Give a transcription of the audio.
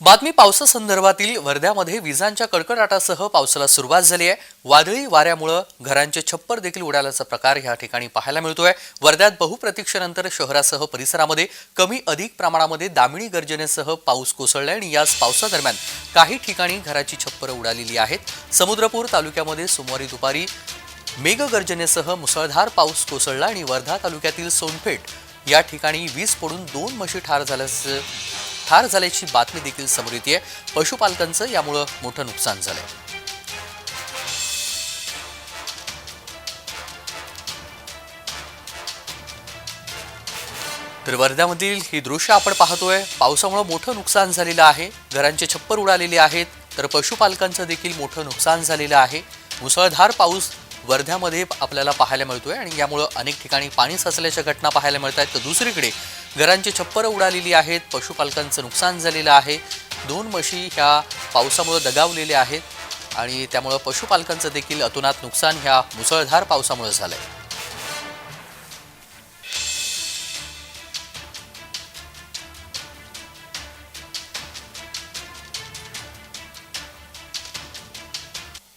बातमी पावसासंदर्भातील वर्ध्यामध्ये विजांच्या कडकडाटासह पावसाला सुरुवात झाली आहे. वादळी वाऱ्यामुळं घरांचे छप्पर देखील उडाल्याचा प्रकार या ठिकाणी पाहायला मिळतोय. वर्ध्यात बहुप्रतीक्षेनंतर शहरासह परिसरामध्ये कमी अधिक प्रमाणामध्ये दामिणी गर्जनेसह पाऊस कोसळला आणि याच पावसादरम्यान काही ठिकाणी घराची छप्पर उडालेली आहेत. समुद्रपूर तालुक्यामध्ये सोमवारी दुपारी मेघगर्जनेसह मुसळधार पाऊस कोसळला आणि वर्धा तालुक्यातील सोनपेठ या ठिकाणी वीज पडून दोन म्हशी ठार झाल्याचं ठार झाल्याची बातमी देखील समोर येते पशुपालकांचं यामुळं मोठं नुकसान झालंय. तर वर्ध्यामधील ही दृश्य आपण पाहतोय. पावसामुळे मोठं नुकसान झालेलं आहे. घरांचे छप्पर उडालेले आहेत. तर पशुपालकांचं देखील मोठं नुकसान झालेलं आहे. मुसळधार पाऊस वर्ध्यामध्ये आपल्याला पाहायला मिळतोय आणि यामुळं अनेक ठिकाणी पाणी साचल्याच्या घटना पाहायला मिळत आहेत तर दुसरीकडे घरांची छप्परं उडालेली आहेत पशुपालकांचं नुकसान झालेलं आहे. दोन म्हशी ह्या पावसामुळं दगावलेल्या आहेत आणि त्यामुळं पशुपालकांचं देखील अतोनात नुकसान ह्या मुसळधार पावसामुळं झालं आहे